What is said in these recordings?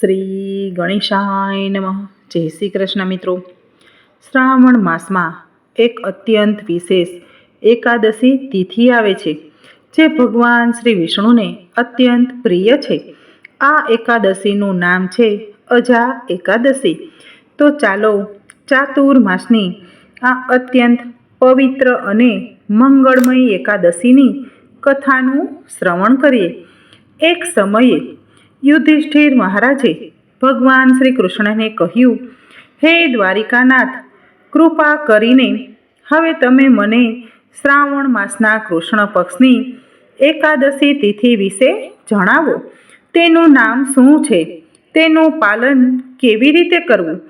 શ્રી ગણેશાય નમઃ. જય શ્રી કૃષ્ણ મિત્રો. શ્રાવણ માસમાં એક અત્યંત વિશેષ એકાદશી તિથિ આવે છે, જે ભગવાન શ્રી વિષ્ણુને અત્યંત પ્રિય છે. આ એકાદશીનું નામ છે અજા એકાદશી. તો ચાલો ચાતુર્માસની આ અત્યંત પવિત્ર અને મંગળમય એકાદશીની કથાનું શ્રવણ કરીએ. એક સમયે યુધિષ્ઠિર મહારાજે ભગવાન શ્રી કૃષ્ણને કહ્યું, હે દ્વારિકાનાથ, કૃપા કરીને હવે તમે મને શ્રાવણ માસના કૃષ્ણ પક્ષની એકાદશી તિથિ વિશે જણાવો. તેનું નામ શું છે? તેનું પાલન કેવી રીતે કરવું?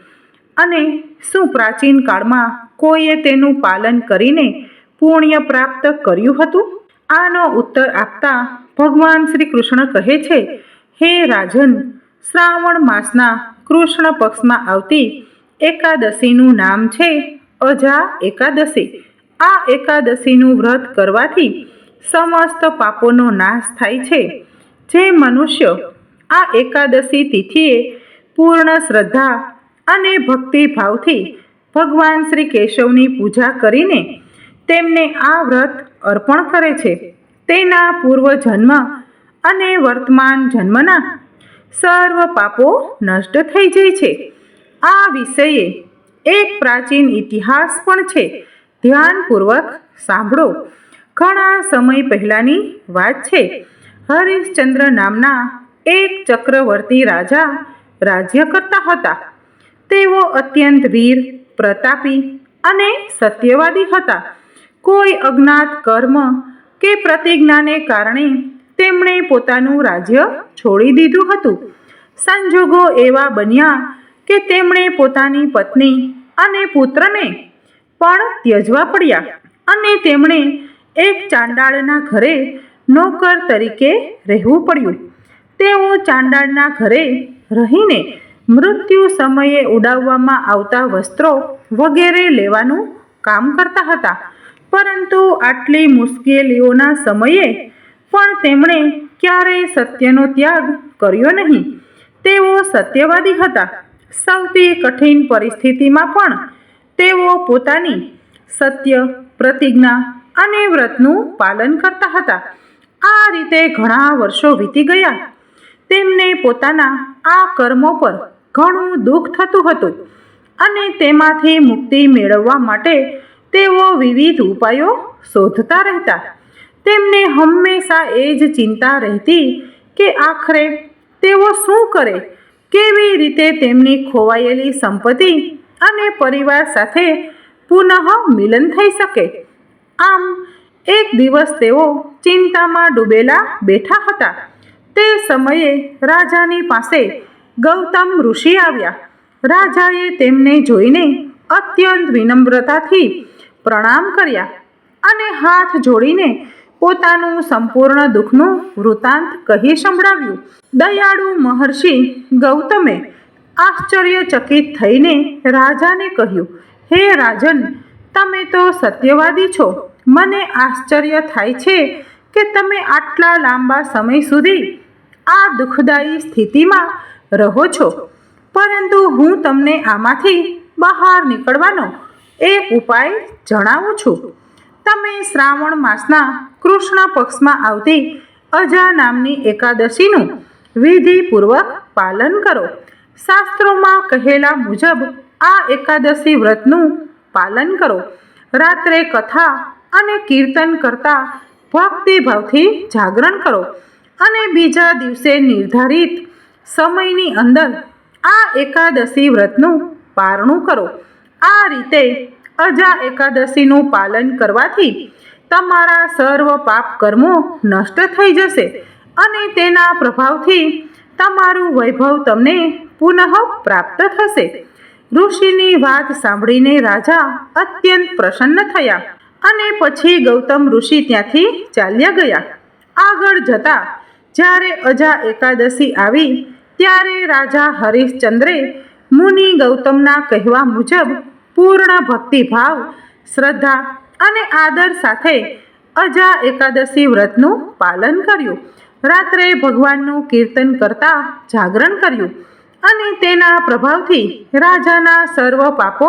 અને શું પ્રાચીન કાળમાં કોઈએ તેનું પાલન કરીને પુણ્ય પ્રાપ્ત કર્યું હતું? આનો ઉત્તર આપતા ભગવાન શ્રી કૃષ્ણ કહે છે હે રાજન, શ્રાવણ માસના કૃષ્ણ પક્ષમાં આવતી એકાદશીનું નામ છે અજા એકાદશી. આ એકાદશીનું વ્રત કરવાથી સમસ્ત પાપોનો નાશ થાય છે. જે મનુષ્ય આ એકાદશી તિથિએ પૂર્ણ શ્રદ્ધા અને ભક્તિભાવથી ભગવાન શ્રી કેશવની પૂજા કરીને તેમને આ વ્રત અર્પણ કરે છે. તેના પૂર્વજન્મ અને વર્તમાન જન્મના સર્વ પાપો નષ્ટ થઈ જાય છે. આ વિષયે એક પ્રાચીન ઇતિહાસ પણ છે. ધ્યાનપૂર્વક સાંભળો. ઘણા સમય પહેલાંની વાત છે. હરિશ્ચંદ્ર નામના એક ચક્રવર્તી રાજા રાજ્ય કરતા હતા. તેઓ અત્યંત વીર, પ્રતાપી અને સત્યવાદી હતા. કોઈ અજ્ઞાત કર્મ કે પ્રતિજ્ઞાને કારણે તેમણે પોતાનું રાજ્ય છોડી દીધું હતું. સંજોગો એવા બન્યા કે તેમણે પોતાની પત્ની અને પુત્રને પણ ત્યજવા પડ્યા અને તેમણે એક ચાંડાળના ઘરે નોકર તરીકે રહેવું પડ્યું. તેઓ ચાંડાળના ઘરે રહીને મૃત્યુ સમયે ઉડાવવામાં આવતા વસ્ત્રો વગેરે લેવાનું કામ કરતા હતા. પરંતુ આટલી મુશ્કેલીઓના સમયે પણ તેમણે ક્યારેય સત્યનો ત્યાગ કર્યો નહીં. તેઓ સત્યવાદી હતા. સૌથી કઠિન પરિસ્થિતિમાં પણ તેઓ પોતાની સત્ય, પ્રતિજ્ઞા અને વ્રતનું પાલન કરતા હતા. આ રીતે ઘણા વર્ષો વીતી ગયા. તેમને પોતાના આ કર્મો પર ઘણું દુઃખ થતું હતું અને તેમાંથી મુક્તિ મેળવવા માટે તેઓ વિવિધ ઉપાયો શોધતા રહેતા. તેમને હંમેશા એ જ ચિંતા રહેતી કે આખરે તેઓ શું કરે? કેવી રીતે તેમની ખોવાયેલી સંપત્તિ અને પરિવાર સાથે પુનઃ મિલન થઈ શકે? આમ, એક દિવસ તેઓ ચિંતામાં ડૂબેલા બેઠા હતા. તે સમયે રાજાની પાસે ગૌતમ ઋષિ આવ્યા. રાજાએ તેમને જોઈને અત્યંત વિનમ્રતાથી પ્રણામ કર્યા અને હાથ જોડીને પોતાનું સંપૂર્ણ દુઃખનું વૃત્તાંત કહી સંભળાવ્યું. દયાળુ મહર્ષિ ગૌતમે આશ્ચર્યચકિત થઈને રાજાને કહ્યું, હે રાજન, તમે તો સત્યવાદી છો. મને આશ્ચર્ય થાય છે કે તમે આટલા લાંબા સમય સુધી આ દુઃખદાયી સ્થિતિમાં રહો છો. પરંતુ હું તમને આમાંથી બહાર નીકળવાનો એક ઉપાય જણાવું છું. તમે શ્રાવણ માસના કૃષ્ણ પક્ષમાં આવતી અજા નામની એકાદશીનું વિધિપૂર્વક પાલન કરો. શાસ્ત્રોમાં કહેલા મુજબ આ એકાદશી વ્રતનું પાલન કરો. રાત્રે કથા અને કીર્તન કરતા ભક્તિભાવથી જાગરણ કરો અને બીજા દિવસે નિર્ધારિત સમયની અંદર આ એકાદશી વ્રતનું પારણું કરો. આ રીતે અજા એકાદશીનું પાલન કરવાથી તમારા સર્વ પાપ કર્મો નષ્ટ થઈ જશે અને તેના પ્રભાવથી તમારું વૈભવ તમને પુનઃ પ્રાપ્ત થશે. ઋષિની વાત સાંભળીને રાજા અત્યંત પ્રસન્ન થયા અને પછી ગૌતમ ઋષિ ત્યાંથી ચાલ્યા ગયા. આગળ જતા જ્યારે અજા એકાદશી આવી ત્યારે રાજા હરિશ્ચંદ્રે મુનિ ગૌતમના કહેવા મુજબ પૂર્ણ ભક્તિભાવ, શ્રદ્ધા અને આદર સાથે અજા એકાદશી વ્રતનું પાલન કર્યું. રાત્રે ભગવાનનું કીર્તન કરતા જાગરણ કર્યું અને તેના પ્રભાવથી રાજાના સર્વ પાપો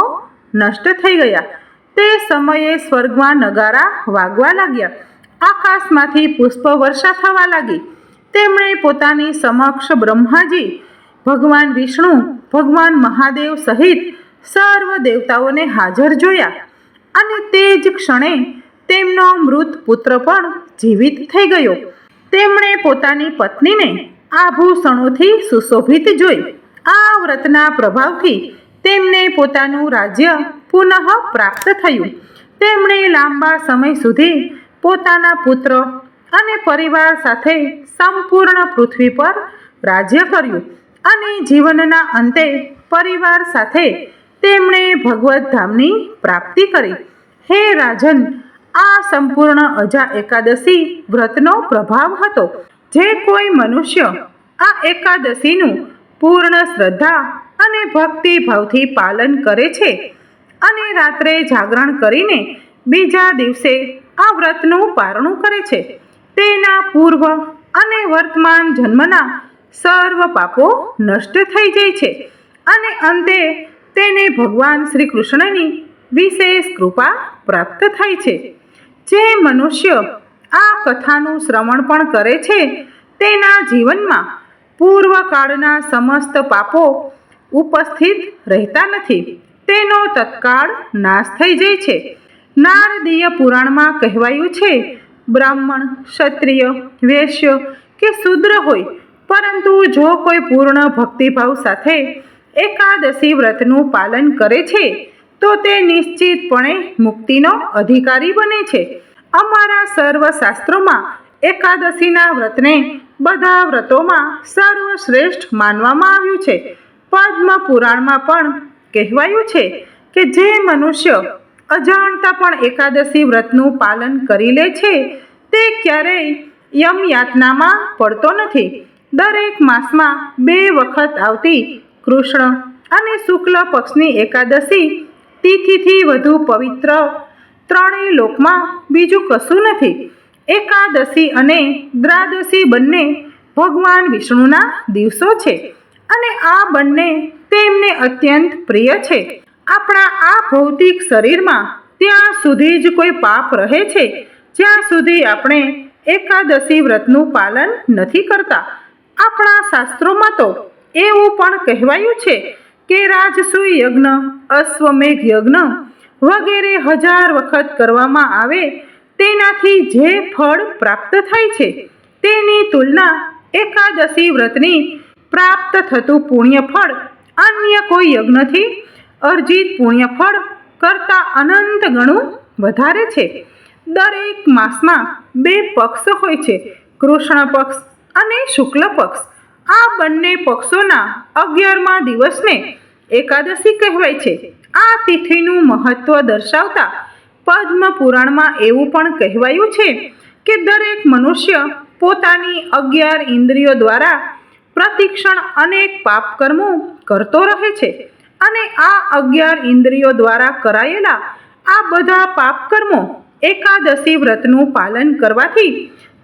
નષ્ટ થઈ ગયા. તે સમયે સ્વર્ગમાં નગારા વાગવા લાગ્યા. આકાશમાંથી પુષ્પ વર્ષા થવા લાગી. તેમણે પોતાની સમક્ષ બ્રહ્માજી, ભગવાન વિષ્ણુ, ભગવાન મહાદેવ સહિત સર્વ દેવતાઓને હાજર જોયા અને તે જ ક્ષણે તેમનો મૃત પુત્ર પણ જીવિત થઈ ગયો. તેમણે પોતાની પત્નીને આભૂષણોથી સુશોભિત જોઈ. આ વ્રતના પ્રભાવથી તેમને પોતાનું રાજ્ય પુનઃ પ્રાપ્ત થયું. તેમણે લાંબા સમય સુધી પોતાના પુત્ર અને પરિવાર સાથે સંપૂર્ણ પૃથ્વી પર રાજ્ય કર્યું અને જીવનના અંતે પરિવાર સાથે તેમણે ભગવત ધામની પ્રાપ્તિ કરી. હે રાજન, આ સંપૂર્ણ અજા એકાદશી વ્રતનો પ્રભાવ હતો. જે કોઈ મનુષ્ય આ એકાદશીનું પૂર્ણ શ્રદ્ધા અને ભક્તિ ભાવથી પાલન કરે છે અને રાત્રે જાગરણ કરીને બીજા દિવસે આ વ્રતનું પારણું કરે છે, તેના પૂર્વ અને વર્તમાન જન્મના સર્વ પાપો નષ્ટ થઈ જાય છે અને અંતે તેને ભગવાન શ્રી કૃષ્ણની વિશેષ કૃપા પ્રાપ્ત થાય છે. જે મનુષ્ય આ કથાનું શ્રવણ પણ કરે છે, તેના જીવનમાં પૂર્વકાળના સમસ્ત પાપો ઉપસ્થિત રહેતા નથી. તેનો તત્કાળ નાશ થઈ જાય છે. નારદીય પુરાણમાં કહેવાયું છે, બ્રાહ્મણ, ક્ષત્રિય, વૈશ્ય કે શૂદ્ર હોય, પરંતુ જો કોઈ પૂર્ણ ભક્તિભાવ સાથે એકાદશી વ્રતનું પાલન કરે છે, તો તે નિશ્ચિતપણે મુક્તિનો અધિકારી બને છે. અમારા સર્વ શાસ્ત્રોમાં એકાદશીના વ્રતને બધા વ્રતોમાં સર્વશ્રેષ્ઠ માનવામાં આવ્યું છે. પદ્મ પુરાણમાં પણ કહેવાયું છે કે જે મનુષ્ય અજાણતા પણ એકાદશી વ્રતનું પાલન કરી લે છે, તે ક્યારેય યમ યાતનામાં પડતો નથી. દરેક માસમાં બે વખત આવતી કૃષ્ણ અને શુક્લ પક્ષની એકાદશી તિથિથી વધુ પવિત્ર. ત્રણેય લોકમાં બીજું કશું નથી. એકાદશી અને દ્વાદશી બંને ભગવાન વિષ્ણુના દિવસો છે અને આ બંને તેમને અત્યંત પ્રિય છે. આપણા આ ભૌતિક શરીરમાં ત્યાં સુધી જ કોઈ પાપ રહે છે. જ્યાં સુધી આપણે એકાદશી વ્રતનું પાલન નથી કરતા. આપણા શાસ્ત્રોમાં તો એવું પણ કહેવાયું છે કે રાજસૂય યજ્ઞ, અશ્વમેઘ યજ્ઞ વગેરે હજાર વખત કરવામાં આવે, તેનાથી જે ફળ પ્રાપ્ત થાય છે, તેની તુલના એકાદશી વ્રતની પ્રાપ્ત થતું પુણ્ય ફળ અન્ય કોઈ યજ્ઞથી અર્જિત પુણ્ય ફળ કરતાં અનંત ગણું વધારે છે. દરેક માસમાં બે પક્ષ હોય છે, કૃષ્ણ પક્ષ અને શુક્લ પક્ષ. આ બંને પક્ષોના અગિયારમા દિવસને એકાદશી કહેવાય છે. આ તિથિનું મહત્વ દર્શાવતા પદ્મ પુરાણમાં એવું પણ કહેવાયું છે કે દરેક મનુષ્ય પોતાની અગિયાર ઇન્દ્રિયો દ્વારા પ્રતિક્ષણ અનેક પાપ કર્મો કરતો રહે છે અને આ અગિયાર ઇન્દ્રિયો દ્વારા કરાયેલા આ બધા પાપ કર્મો એકાદશી વ્રતનું પાલન કરવાથી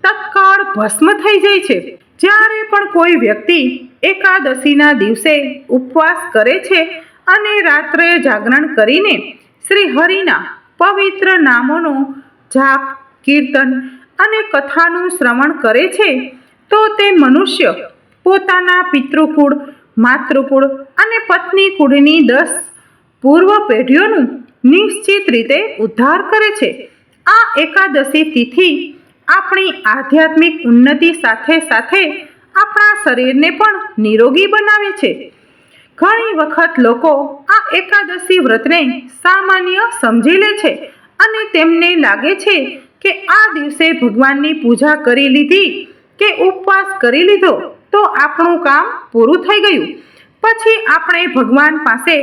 તત્કાળ ભસ્મ થઈ જાય છે. જ્યારે પણ કોઈ વ્યક્તિ એકાદશીના દિવસે ઉપવાસ કરે છે અને રાત્રે જાગરણ કરીને શ્રી હરિના પવિત્ર નામોનો જાપ, કીર્તન અને કથાનું શ્રવણ કરે છે, તો તે મનુષ્ય પોતાના પિતૃકુળ, માતૃકુળ અને પત્ની કુળની દસ પૂર્વ પેઢીઓનું નિશ્ચિત રીતે ઉદ્ધાર કરે છે. આ એકાદશી તિથિ આપણી આધ્યાત્મિક ઉન્નતિ સાથે સાથે આપણા શરીરને પણ નિરોગી બનાવે છે. ઘણી વખત લોકો આ એકાદશી વ્રતને સામાન્ય સમજી લે છે અને તેમને લાગે છે કે આ દિવસે ભગવાનની પૂજા કરી લીધી કે ઉપવાસ કરી લીધો તો આપણું કામ પૂરું થઈ ગયું. પછી આપણે ભગવાન પાસે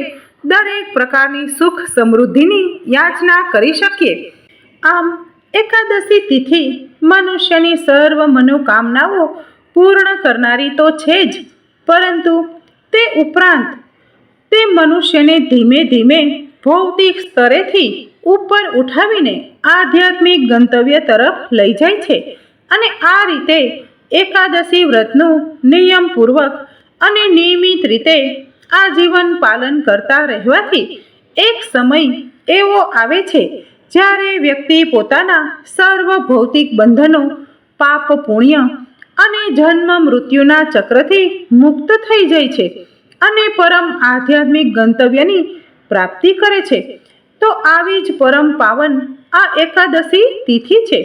દરેક પ્રકારની સુખ સમૃદ્ધિની યાચના કરી શકીએ. આમ એકાદશી તિથિ મનુષ્યની સર્વ મનોકામનાઓ પૂર્ણ કરનારી તો છે જ, પરંતુ તે ઉપરાંત તે મનુષ્યને ધીમે ધીમે ભૌતિક સ્તરેથી ઉપર ઉઠાવીને આધ્યાત્મિક ગંતવ્ય તરફ લઈ જાય છે અને આ રીતે એકાદશી વ્રતનું નિયમપૂર્વક અને નિયમિત રીતે આજીવન પાલન કરતા રહેવાથી એક સમય એવો આવે છે જ્યારે વ્યક્તિ પોતાના સર્વ ભૌતિક બંધનો, પાપ પુણ્ય અને જન્મ મૃત્યુના ચક્રથી મુક્ત થઈ જાય છે અને પરમ આધ્યાત્મિક ગંતવ્યની પ્રાપ્તિ કરે છે, તો આવી જ પરમ પાવન આ એકાદશી તિથિ છે.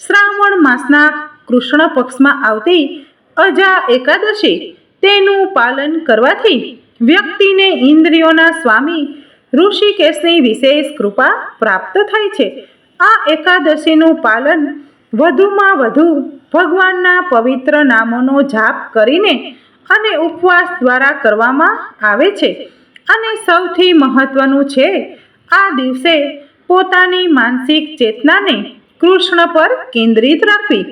શ્રાવણ માસના કૃષ્ણ પક્ષમાં આવતી અજા એકાદશી, તેનું પાલન કરવાથી વ્યક્તિને ઇન્દ્રિયોના સ્વામી ઋષિકેશની વિશેષ કૃપા પ્રાપ્ત થઈ છે. આ એકાદશીનું પાલન વધુમાં વધુ ભગવાનના પવિત્ર નામોનો જાપ કરીને અને ઉપવાસ દ્વારા કરવામાં આવે છે. અને સૌથી મહત્વનું છે, આ દિવસે પોતાની માનસિક ચેતનાને કૃષ્ણ પર કેન્દ્રિત રાખવી.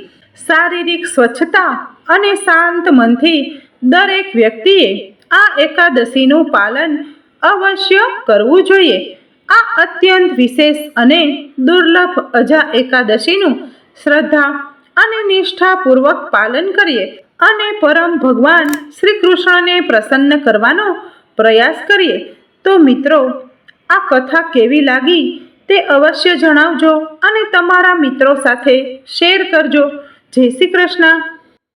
શારીરિક સ્વચ્છતા અને શાંત મનથી દરેક વ્યક્તિએ આ એકાદશીનું પાલન અવશ્ય કરવું જોઈએ. આ અત્યંત વિશેષ અને દુર્લભ અજા એકાદશીનું શ્રદ્ધા અને નિષ્ઠાપૂર્વક પાલન કરીએ અને પરમ ભગવાન શ્રી કૃષ્ણને પ્રસન્ન કરવાનો પ્રયાસ કરીએ. તો મિત્રો, આ કથા કેવી લાગી તે અવશ્ય જણાવજો અને તમારા મિત્રો સાથે શેર કરજો. જય શ્રી કૃષ્ણ.